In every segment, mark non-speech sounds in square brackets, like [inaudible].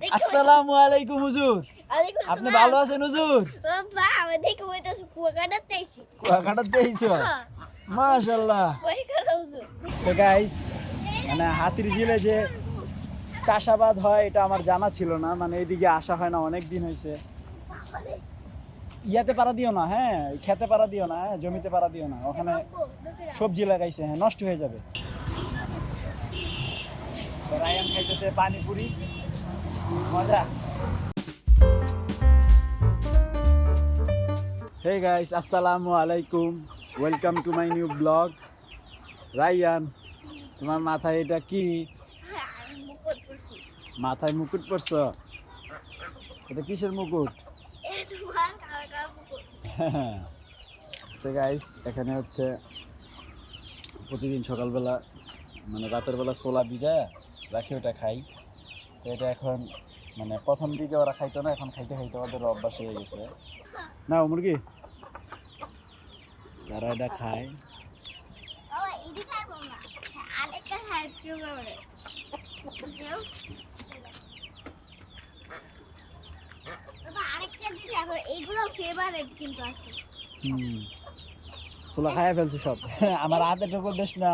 আসসালামু আলাইকুম হুজুর। আপনি ভালো আছেন হুজুর? তাইছি হ্যাঁ। মাশাল্লাহ তো গাইস মানে হাতির ঝিলে যে চাষাবাদ হয় এটা আমার জানা ছিল না। মানে এইদিকে আসা হয় না অনেক দিন হয়েছে। ইয়াতে পারা দিও না হ্যাঁ? খেতে পারা দিও না হ্যাঁ? জমিতে পারা দিও না। ওখানে সবজি লাগাইছে হ্যাঁ? নষ্ট হয়ে যাবে। রায়ান খাইতেছে পানিপুরি। মজা হে গাইস আসসালামু আলাইকুম welcome to my new blog Rayan তোমার মাথায় এটা কি? মাথায় মুকুট পরছ? এটা কিসের মুকুট? গাইস এখানে হচ্ছে প্রতিদিন সকালবেলা মানে রাতের বেলা ছোলা ভিজায়, রাখে ওটা খাই। তো এটা এখন মানে প্রথম দিকে ওরা খাইতো না এখন খাইতে খাইতে ওদের অভ্যাস হয়ে গেছে। না মুরগি। তারা এটা খায়। খাইয়া ফেলছে সব। আমার হাতে ঠোকর দেশ না।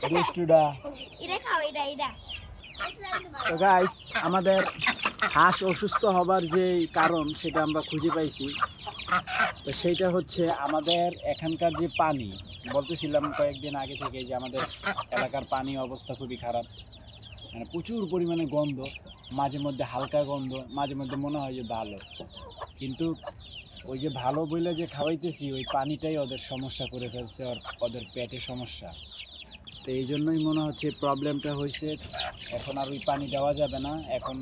[laughs] দুষ্টুডা এটা খাও এটা এটা। তো গাইস আমাদের হাঁস অসুস্থ হবার যে কারণ সেটা আমরা খুঁজে পাইছি। তো সেইটা হচ্ছে আমাদের এখানকার যে পানি, বলতেছিলাম কয়েকদিন আগে থেকে যে আমাদের এলাকার পানি অবস্থা খুবই খারাপ। মানে প্রচুর পরিমাণে গন্ধ, মাঝে মধ্যে হালকা গন্ধ, মাঝে মধ্যে মনে হয় যে ভালো। কিন্তু ওই যে ভালো বইলে যে খাওয়াইতেছি, ওই পানিটাই ওদের সমস্যা করে ফেলছে আর ওদের পেটে সমস্যা। তো এই জন্যই মনে হচ্ছে প্রবলেমটা হয়েছে এখন আর ওই পানি দেওয়া যাবে না। এখন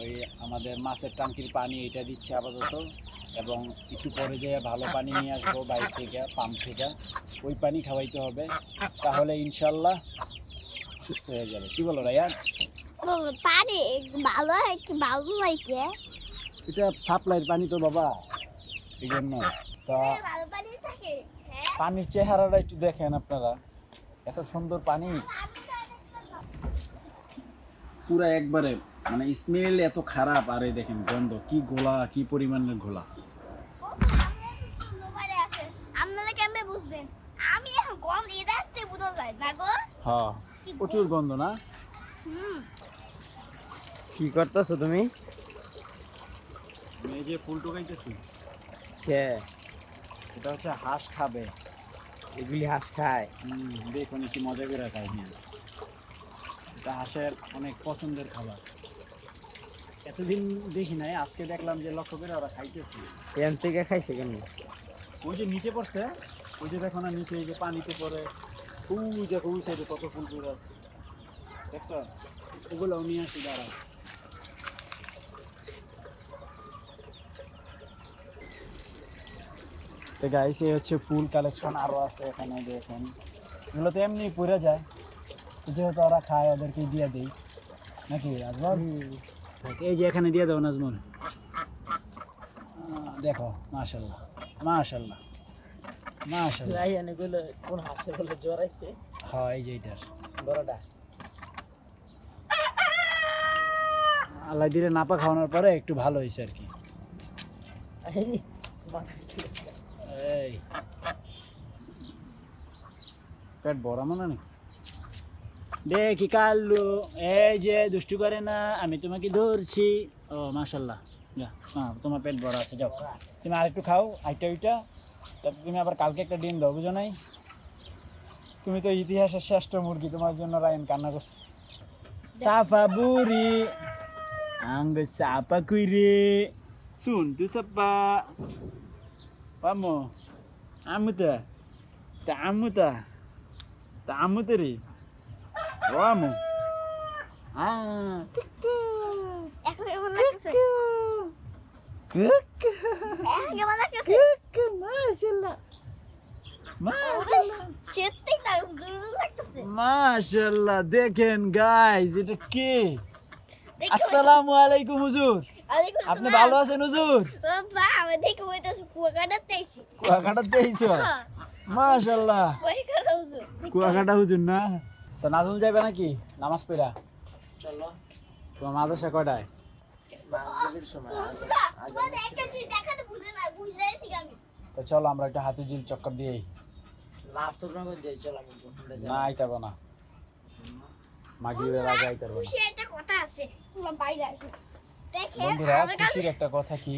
ওই আমাদের মাছের টাঙ্কির পানি এটা দিচ্ছে আপাতত। এবং একটু পরে যেয়ে ভালো পানি নিয়ে আসব বাইরে থেকে পাম্প থেকে। ওই পানি খাওয়াইতে হবে। তাহলে ইনশাল্লাহ সুস্থ হয়ে যাবে। কি বলো রাইয়া পানি ভালো হয় কি ভালো কে? এটা সাপ্লাইয়ের পানি তো বাবা এই জন্য। তা থাকে। হ্যাঁ। পানির চেহারাটা একটু দেখেন আপনারা। এত সুন্দর পানি। পুরা একবারে মানে স্মেল এত খারাপ আর এই দেখেন গন্ধ কি গোলা কি পরিমাণের গোলা আপনারা কেমনে বুঝবেন আমি এখন কম এদারতে বুঝা যায় না গো হ্যাঁ প্রচুর গন্ধ না? হুম। কি করতেছো তুমি? আমি এই যে ফুল টোকাইতেছি। কে? এটা হচ্ছে হাঁস খাবে। এগুলি হাঁস খায়। দেখুন কি মজা করে খাই নিয়ে এটা হাঁসের অনেক পছন্দের খাবার। এতদিন দেখি নাই আজকে দেখলাম যে লক্ষ্য করে ওরা খাইতেছে। এখান থেকে খাইছে কেন ওই যে নিচে পড়ছে ওই যে দেখো না নিচে এই যে পানিতে পড়ে ওই দেখো ওই সাইডে কত ফুল ফুল আছে। দেখছ? ওগুলো নিয়ে আসি দাঁড়াও। তো গাইস এই হচ্ছে ফুল কালেকশন আরও আছে এখানে দেখুন। এগুলো তো এমনি পড়ে যায়। যেহেতু ওরা খায় ওদেরকে দিয়ে দেই। নাকি আজমল? এই যে এখানে দিয়ে দেবো নাজমুল দেখো মাশাল্লাহ মাশাল্লাহ মাশাল্লাহ রাইয়ান এগুলো কোন হাঁসে বলে জ্বর আইছে? হ্যাঁ এই যে এটার। বড়টা। আল্লাহ দিলে নাপা খাওয়ানোর পরে একটু ভালো হয়েছে আর কি এই। পেট বড় মনে নেই দেখি কাল্লু এই যে দুষ্টু করে না আমি তোমাকে ধরছি। ও মাশাল্লাহ। যা হ্যাঁ তোমার পেট বড় আছে যাও। তুমি আরেকটু খাও আইটা ওইটা। তারপর তুমি আবার কালকে একটা ডিম দাও বুঝো নাই? তুমি তো ইতিহাসের শ্রেষ্ঠ মুরগি তোমার জন্য রায়ন কান্না করছে। সাফা বুড়ি আঙ্গ সাপা কুইরে। শুন তুই সাপা পামো আমুতা তা আমুতা তা আমুতে রে ও আমু কুক মাশাল্লাহ দেখেন গাইস এটা কি আসসালামু আলাইকুম হুজুর আপনি। ভালো আছেন হুজুর? বাবা আমি দেখে বলতেছি কুয়াকাটা তাইছি কুয়াকাটা দিয়েছ হ্যাঁ মাশাল্লাহ হুজুর। কুয়াকাটা হুজুর না? তো নাজুল যাবে নাকি? নামাজ পড়া? চলো তোমার মাদ্রাসা কয়টায়? তো চলো আমরা একটা হাতি ঝিল চক্কর দিয়েই লাভ তো না যাই চল না না। আগে একটা কথা আছে। বাইরে আসো। দেখেন বন্ধুরা খুশির একটা কথা কি?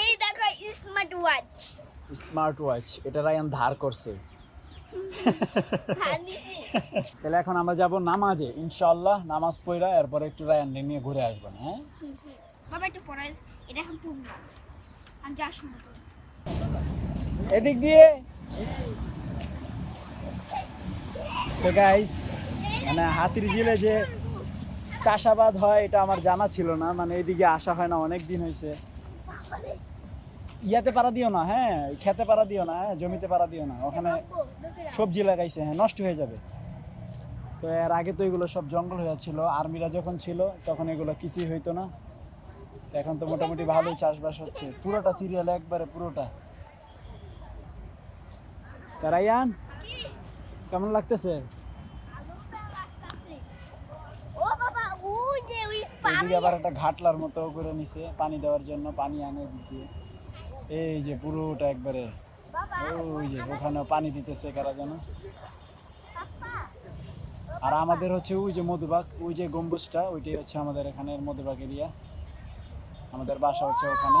এই দেখো স্মার্ট ওয়াচ স্মার্ট ওয়াচ এটা রায়ান ধার করছে। তাহলে এখন আমরা যাব নামাজে ইনশাআল্লাহ নামাজ পড়া এরপরে একটু রায়ান নিয়ে ঘুরে আসব হ্যাঁ? বাবা একটু পড়াই এটা এখন পড়ব। আমি যা শুনব এদিক দিয়ে। তো গাইস মানে হাতির ঝিলে যে চাষাবাদ হয়, এটা আমার জানা ছিল না। মানে এইদিকে আসা হয় না, অনেক দিন হয়েছে। ইয়াতে পারা দিও না হ্যাঁ? খেতে পারা দিও না হ্যাঁ? জমিতে পারা দিও না। ওখানে সবজি লাগাইছে হ্যাঁ নষ্ট হয়ে যাবে। তো এর আগে তো এগুলো সব জঙ্গল হয়ে ছিল আর্মিরা যখন ছিল, তখন এগুলো কিছুই হইতো না। এখন তো মোটামুটি ভালোই চাষবাস হচ্ছে। পুরোটা সিরিয়াল একবারে পুরোটা। তা রায়ান, কেমন লাগতেছে ও বাবা ওই যে ওই পানি এদিকে আবার একটা ঘাটলার মতো করে নিছে পানি দেওয়ার জন্য পানি আনে দিয়ে এই যে পুরোটা একবারে। ওই যে ওখানে পানি দিতেছে কারা যেন। আর আমাদের হচ্ছে ওই যে মধুবাগ ওই যে গম্বুজটা ওইটাই হচ্ছে আমাদের এখানের মধুবাগ এরিয়া। আমাদের বাসা হচ্ছে ওখানে।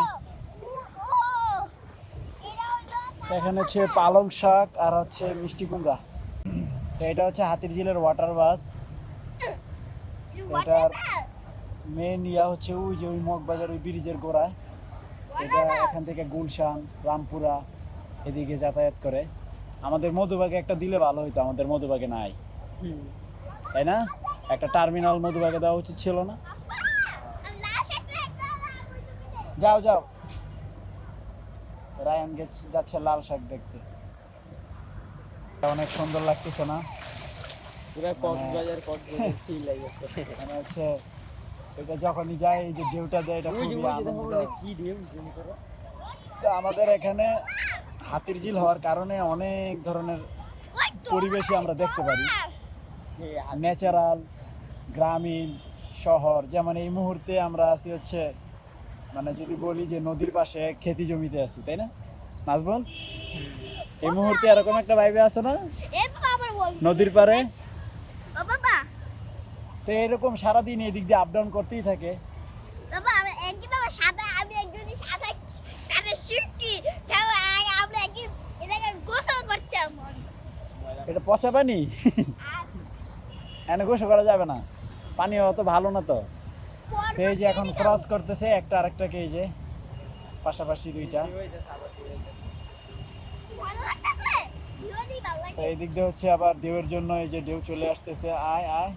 এখানে হচ্ছে পালং শাক আর হচ্ছে মিষ্টি কুমড়া। তো এটা হচ্ছে হাতির ঝিলের ওয়াটার বাস এটার মেন ইয়া হচ্ছে ওই যে ওই মগবাজার ওই ব্রিজের গোড়ায়। এটা এখান থেকে গুলশান রামপুরা এদিকে যাতায়াত করে। আমাদের মধুবাগে একটা দিলে ভালো হইতো আমাদের মধুবাগে নাই। তাই না? একটা টার্মিনাল মধুবাগে দেওয়া উচিত ছিল না? যাও যাও। রায়ান গেছে- যাচ্ছে লাল শাক দেখতে। অনেক সুন্দর লাগতেছে না? পুরো কক্সবাজার কক্সবাজার ফিল লাগছে মানে হচ্ছে এটা যখনই যায় এই যে ঢেউটা দেয় এটা খুবই কি ঢেউ তো আমাদের এখানে হাতির ঝিল হওয়ার কারণে অনেক ধরনের পরিবেশই আমরা দেখতে পারি। ন্যাচারাল গ্রামীণ শহর যেমন এই মুহূর্তে আমরা আছি হচ্ছে মানে যদি বলি যে নদীর পাশে খেতি জমিতে আছি তাই না? নাজবল এই মুহূর্তে এরকম একটা ভাইবে আছে না? নদীর বাবা তো এরকম সারাদিন এই দিক দিয়ে আপ ডাউন করতেই থাকে। বাবা আমি একদিন আমার সাদা আমি একদিন সাদা কানে শিরকি আমরা একদিন এটাকে গোসল করতাম এটা পচা পানি? এনে গোসল করা যাবে না? পানি অত ভালো না তো। এই যে এখন ক্রস করতেছে একটা আরেকটাকে এই যে পাশাপাশি দুইটা। এই দিক দিয়ে হচ্ছে আবার ঢেউয়ের জন্য এই যে ঢেউ চলে আসতেছে। আয় আয়।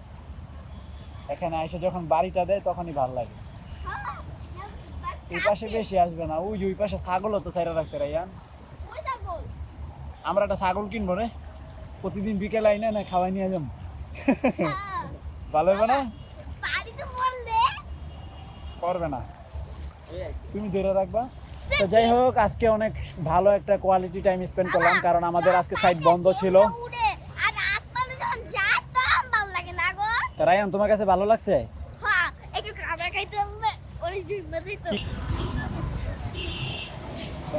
এখানে এসে যখন বাড়িটা দেয় তখনই ভালো লাগে। এই পাশে বেশি আসবে না। ওই যে ওই পাশে ছাগলও তো সাইরা রাখছে রাইয়ান আমরা একটা ছাগল কিনবো রে। প্রতিদিন বিকেল আইনে না খাওয়াই নিয়ে যাম। ভালো হবে না? করবে না। এই তুমি ধরে রাখবা। তো যাই হোক আজকে অনেক ভালো একটা কোয়ালিটি টাইম স্পেন্ড করলাম কারণ আমাদের আজকে সাইট বন্ধ ছিল উড়ে আর আসমানে যখন যায় তখন ভালো লাগে না গো তা রায়ান তোমার কাছে ভালো লাগছে? হ্যাঁ একটু খাবার খাইতে অনেক দিন বাদেই তো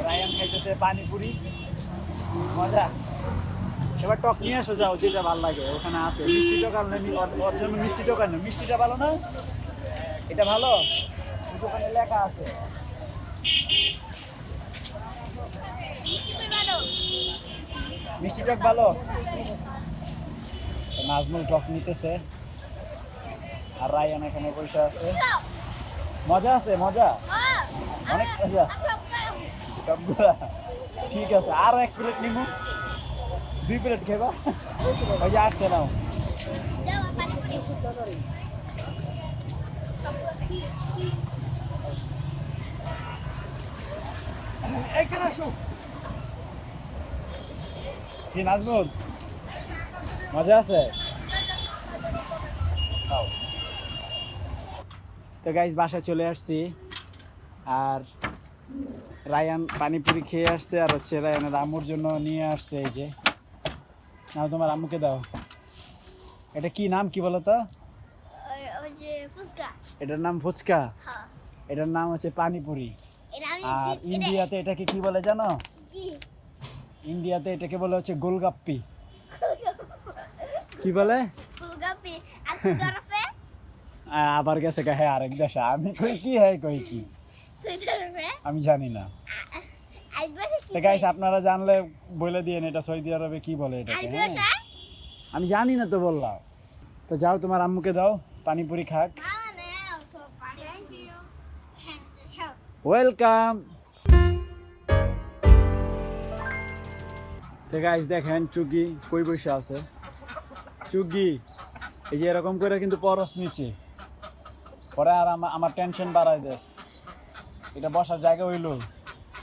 রায়ান খাইতেছে পানিপুরি। মজা। এবার টক নিয়ে এসো যাও যেটা ভালো লাগে ওখানে আছে। মিষ্টি টক ওর- জন্য মিষ্টি টক আনো। মিষ্টিটা ভালো না? এটা ভালো? দোকানে লেখা আছে। মিষ্টি টক ভালো? নাজমুল টক নিতেছে। আর রায়ান এখানে পয়সা আছে। মজা আছে, মজা? অনেক মজা। ঠিক আছে, আরও এক প্লেট নিব দুই প্লেট খেবা। ওই যে আসছে নাও। যাও পানি কি, নাজমুল? মজা আছে? খাও। তো গাইজ বাসায় চলে আসছি। আর রায়ান পানিপুরি খেয়ে আসছে আর হচ্ছে রায়ানের আম্মুর জন্য নিয়ে আসছে এই যে। নাও তোমার আম্মুকে দাও। এটা কি নাম কি বলো তো? এটার নাম ফুচকা? হ্যাঁ। এটার নাম হচ্ছে পানিপুরি। আর ইন্ডিয়াতে এটাকে কি বলে জানো? ইন্ডিয়াতে এটাকে বলে হচ্ছে গোলগাপ্পি। কি বলে? আ- আবার গেছে কা হ্যাঁ আরেক দেশে। আমি কই কি হ্যাঁ কই কি? আমি জানি না। গাইস আপনারা জানলে বলে দিয়েন এটা সৌদি আরবে কি বলে আরবি হ্যাঁ? আমি জানি না তো বললাম। তো যাও তোমার আম্মুকে দাও পানিপুরি খাক। ওয়েলকাম তো গাইস দেখেন চুগি কই বসে আছে? চুগি এই যে এরকম করে কিন্তু পরশ নিচে। পরে আর আমার টেনশন বাড়াই দেশ এটা বসার জায়গা হইল।